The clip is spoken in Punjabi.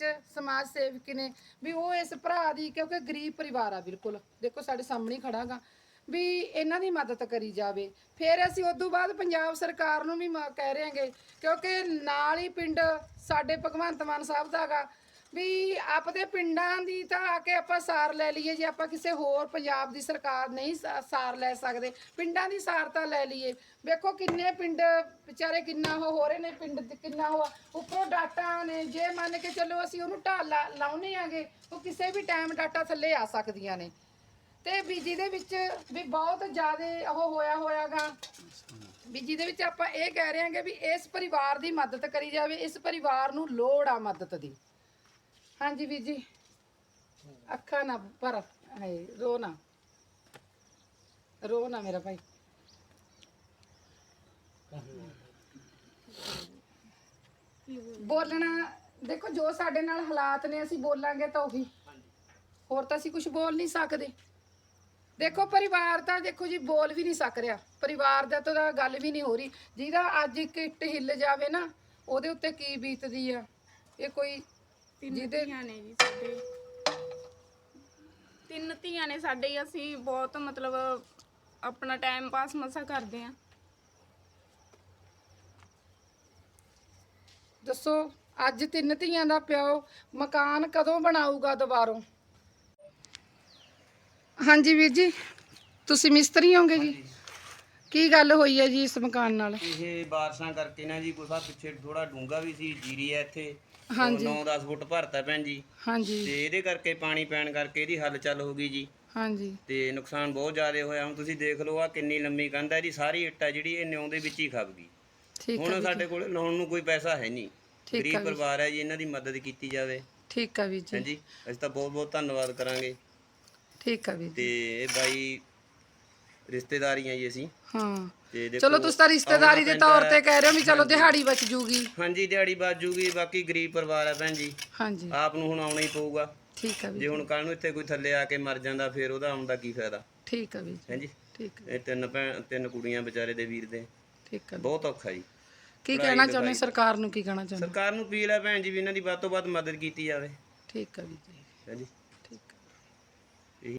ਵਿੱਚ ਸਮਾਜ ਸੇਵਕ ਨੇ ਵੀ ਉਹ ਇਸ ਭਰਾ ਦੀ, ਕਿਉਂਕਿ ਗਰੀਬ ਪਰਿਵਾਰ ਆ ਬਿਲਕੁਲ। ਦੇਖੋ ਸਾਡੇ ਸਾਹਮਣੇ ਹੀ ਖੜਾਗਾ। ਵੀ ਇਹਨਾਂ ਦੀ ਮਦਦ ਕਰੀ ਜਾਵੇ। ਫਿਰ ਅਸੀਂ ਉਦੋਂ ਬਾਅਦ ਪੰਜਾਬ ਸਰਕਾਰ ਨੂੰ ਵੀ ਮ- ਕਹਿ ਰਹੇ ਹਾਂਗੇ, ਕਿਉਂਕਿ ਨਾਲ ਹੀ ਪਿੰਡ ਸਾਡੇ ਭਗਵੰਤ ਮਾਨ ਸਾਹਿਬ ਦਾਗਾ ਵੀ ਆਪਦੇ ਪਿੰਡਾਂ ਦੀ ਤਾਂ ਆ ਕੇ ਆਪਾਂ ਸਾਰ ਲੈ ਲਈਏ, ਜੇ ਆਪਾਂ ਕਿਸੇ ਹੋਰ ਪੰਜਾਬ ਦੀ ਸਰਕਾਰ ਨਹੀਂ ਸਾ- ਸਾਰ ਲੈ ਸਕਦੇ, ਪਿੰਡਾਂ ਦੀ ਸਾਰ ਤਾਂ ਲੈ ਲਈਏ। ਵੇਖੋ ਕਿੰਨੇ ਪਿੰਡ ਵਿਚਾਰੇ ਕਿੰਨਾ ਉਹ ਹੋ ਰਹੇ ਨੇ, ਪਿੰਡ ਤੇ ਕਿੰਨਾ ਉਹ ਆ। ਉੱਪਰੋਂ ਡਾਟਾ ਨੇ, ਜੇ ਮੰਨ ਕੇ ਚੱਲੋ ਅਸੀਂ ਉਹਨੂੰ ਢਾਲ ਲਾ, ਲਾਉਂਦੇ ਆਗੇ, ਉਹ ਕਿਸੇ ਵੀ ਟਾਈਮ ਡਾਟਾ ਥੱਲੇ ਆ ਸਕਦੀਆਂ ਨੇ। ਤੇ ਵੀ ਜਿਹਦੇ ਵਿੱਚ ਵੀ ਬਹੁਤ ਜ਼ਿਆਦਾ ਉਹ ਹੋਇਆ ਹੋਇਆਗਾ, ਵੀ ਜਿਹਦੇ ਵਿੱਚ ਆਪਾਂ ਇਹ ਕਹਿ ਰਹੇ ਹਾਂਗੇ ਵੀ ਇਸ ਪਰਿਵਾਰ ਦੀ ਮਦਦ ਕਰੀ ਜਾਵੇ, ਇਸ ਪਰਿਵਾਰ ਨੂੰ ਲੋੜ ਆ ਮਦਦ ਦੀ। ਹਾਂਜੀ ਵੀਰ ਜੀ। ਅੱਖਾਂ ਨਾ ਪਰ ਹਾਏ ਰੋ ਨਾ। ਰੋ ਨਾ ਮੇਰਾ ਭਾਈ। ਬੋਲਣਾ, ਦੇਖੋ ਜੋ ਸਾਡੇ ਨਾਲ ਹਾਲਾਤ ਨੇ, ਅਸੀਂ ਬੋਲਾਂਗੇ ਤਾਂ ਉਹੀ। ਹੋਰ ਤਾਂ ਅਸੀਂ ਕੁਝ ਬੋਲ ਨਹੀਂ ਸਕਦੇ। ਦੇਖੋ ਪਰਿਵਾਰ ਤਾਂ ਦੇਖੋ ਜੀ ਬੋਲ ਵੀ ਨਹੀਂ ਸਕ ਰਿਹਾ। ਪਰਿਵਾਰ ਦਾ ਤਾਂ ਗੱਲ ਵੀ ਨਹੀਂ ਹੋ ਰਹੀ। ਜਿਹਦਾ ਅੱਜ ਇੱਕ ਇੱਟ ਹਿੱਲ ਜਾਵੇ ਨਾ, ਉਹਦੇ ਉੱਤੇ ਕੀ ਬੀਤਦੀ ਆ? ਇਹ ਕੋਈ ਤਿੰਨ ਜਿਹਦੇ- ਧੀਆਂ ਨੇ ਜੀ ਸਾਡੇ। ਤਿੰਨ ਧੀਆਂ ਨੇ ਸਾਡੇ ਹੀ ਅਸੀਂ ਬਹੁਤ ਮਤਲਬ ਆਪਣਾ ਟਾਈਮ ਪਾਸ ਮਸਾ ਕਰਦੇ ਆ ਦੱਸੋ ਅੱਜ ਤਿੰਨ ਧੀਆਂ ਦਾ ਪਿਓ ਮਕਾਨ ਕਦੋਂ ਬਣਾਊਗਾ ਦੁਬਾਰੋਂ? ਹਾਂਜੀ ਵੀਰ ਜੀ ਤੁਸੀਂ ਮਿਸਤਰੀ ਹੋਗੇ ਜੀ? ਕੀ ਗੱਲ ਹੋਈ ਹੈ ਜੀ ਇਸ ਮਕਾਨ ਨਾਲ? ਇਹ ਬਾਰਿਸ਼ਾਂ ਕਰਕੇ ਨਾ ਜੀ ਕੁਛ ਆ ਪਿੱਛੇ ਥੋੜਾ ਡੂੰਗਾ ਵੀ ਸੀ ਜੀਰੀ ਐ ਇੱਥੇ। ਹਾਂਜੀ। 9-10 ਫੁੱਟ ਭਰਤਾ ਭੈਣ ਜੀ। ਹਾਂਜੀ। ਤੇ ਇਹਦੇ ਕਰਕੇ ਪਾਣੀ ਪੈਣ ਕਰਕੇ ਇਹਦੀ ਹੱਲ ਚੱਲ ਹੋ ਗਈ ਜੀ। ਹਾਂਜੀ। ਤੇ ਨੁਕਸਾਨ ਬਹੁਤ ਜ਼ਿਆਦਾ ਹੋਇਆ। ਹੁਣ ਤੁਸੀਂ ਦੇਖ ਲਓ ਆ ਕਿੰਨੀ ਲੰਮੀ ਕੰਧ ਹੈ ਇਹਦੀ ਸਾਰੀ ਇੱਟਾ ਜਿਹੜੀ ਇਹ ਨਿਉਂ ਦੇ ਵਿੱਚ ਹੀ ਖੱਪ ਗਈ। ਠੀਕ ਹੈ ਹੁਣ ਵੀਰ ਸਾਡੇ ਜੀ ਕੋਲ ਲਾਉਣ ਨੂੰ ਕੋਈ ਪੈਸਾ ਹੈ ਨਹੀਂ। ਠੀਕ ਗਰੀਬ ਵੀਰ। ਪਰਿਵਾਰ ਹੈ ਜੀ ਇਹਨਾਂ ਦੀ ਮਦਦ ਕੀਤੀ ਜਾਵੇ। ਠੀਕ ਹੈ ਵੀਰ ਜੀ। ਹਾਂਜੀ ਅਸੀਂ ਤਾਂ ਬਹੁਤ ਬਹੁਤ ਧੰਨਵਾਦ ਕਰਾਂਗੇ। ਠੀਕ ਹੈ ਵੀਰ ਜੀ। ਤੇ ਇਹ ਬਾਈ ਰਿਸ਼ਤੇਦਾਰੀਆਂ ਜੀ ਅਸੀਂ। ਹਾਂ। ਤੇ ਦੇਖੋ ਚਲੋ ਤੁਸੀਂ ਤਾਂ ਰਿਸ਼ਤੇਦਾਰੀ ਦੇ ਤੌਰ ਤੇ। ਕਹਿ ਰਹੇ ਹੋ ਵੀ ਚਲੋ ਦਿਹਾੜੀ ਬਚ ਜੂਗੀ। ਹਾਂਜੀ ਦਿਹਾੜੀ ਬਾਜੂਗੀ ਬਾਕੀ ਗਰੀਬ ਪਰਿਵਾਰ ਹੈ ਭੈਣ ਜੀ। ਹਾਂਜੀ। ਆਪ ਨੂੰ ਹੁਣ ਆਉਣਾ ਹੀ ਪਊਗਾ। ਠੀਕ ਹੈ ਵੀਰ ਜੇ ਹੁਣ ਕੱਲ ਨੂੰ ਇੱਥੇ ਕੋਈ ਥੱਲੇ ਆ ਕੇ ਮਰ ਜਾਂਦਾ ਫਿਰ ਉਹਦਾ ਆਉਣ ਦਾ ਕੀ ਫਾਇਦਾ? ਠੀਕ ਹੈ ਵੀਰ ਜੀ। ਹਾਂਜੀ। ਠੀਕ ਇਹ ਤਿੰਨ ਭੈਣ ਤਿੰਨ ਕੁੜੀਆਂ ਵਿਚਾਰੇ ਦੇ ਵੀਰ ਦੇ। ਠੀਕ ਹੈ ਬਹੁਤ ਔਖਾ ਜੀ। ਕੀ ਕਹਿਣਾ ਚਾਹੁੰਦੇ ਸਰਕਾਰ ਨੂੰ ਕੀ ਕਹਿਣਾ ਚਾਹੁੰਦੇ ਸਰਕਾਰ ਨੂੰ ਅਪੀਲ ਹੈ ਭੈਣ ਜੀ ਵੀ ਇਹਨਾਂ ਦੀ ਵੱਧ ਤੋਂ ਵੱਧ ਮਦਦ ਕੀਤੀ ਜਾਵੇ। ਠੀਕ ਹੈ ਵੀਰ ਜੀ। ਹਾਂਜੀ।